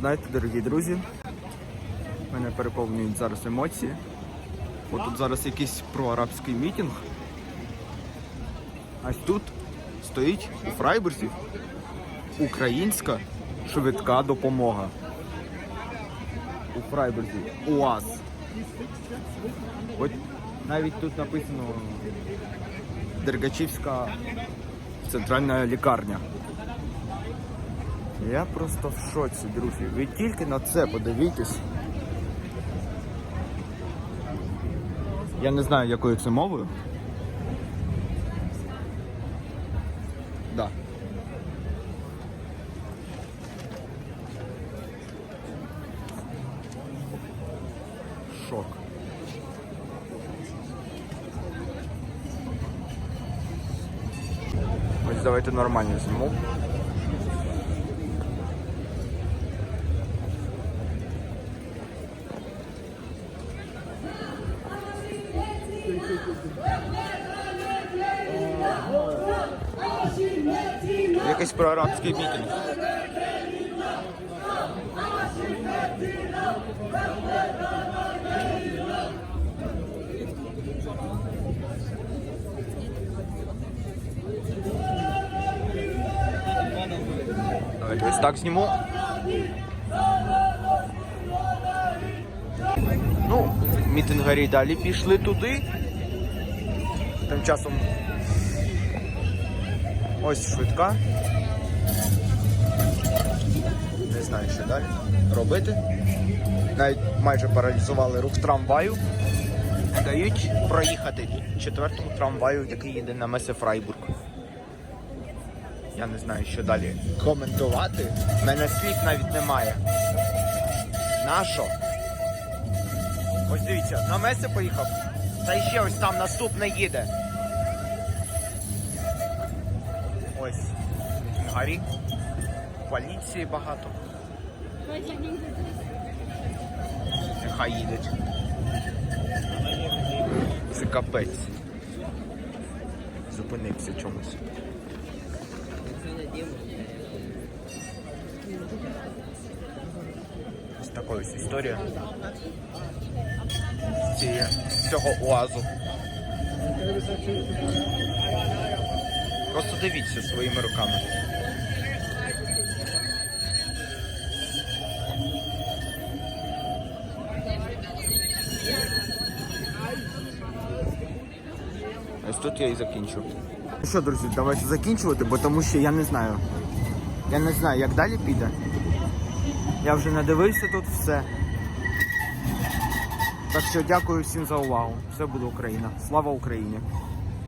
Знаєте, дорогі друзі, мене переповнюють зараз емоції. От тут зараз якийсь проарабський мітинг. А тут стоїть у Фрайбурзі українська швидка допомога. У Фрайбурзі УАЗ. От навіть тут написано Дергачівська центральна лікарня. Я просто в шоці, друзі. Ви тільки на це подивіться. Я не знаю, якою це мовою. Да. Шок. Ось давайте нормально зніму. Якийсь проарабський мітинг. Давайте ось так зніму. Ну, мітингарі далі пішли туди. Тим часом ось швидка. Не знаю, що далі робити. Навіть майже паралізували рух трамваю. Дають проїхати четвертому трамваю, який їде на Месе Фрайбург. Я не знаю, що далі коментувати. У мене слів навіть немає. Нащо? Ось дивіться, на Месе поїхав. Та ще ось там наступне їде. Ось. Гарі. Поліції багато. Нехай їдуть. Це капець. Зупинився чомусь. Ось така ось історія. Цього уазу. Просто дивіться своїми руками. Ось тут я і закінчу. Ну що, друзі, давайте закінчувати, бо тому що я не знаю. Я не знаю, як далі піде. Я вже надивився тут все. Так що дякую всім за увагу. Все буде Україна. Слава Україні!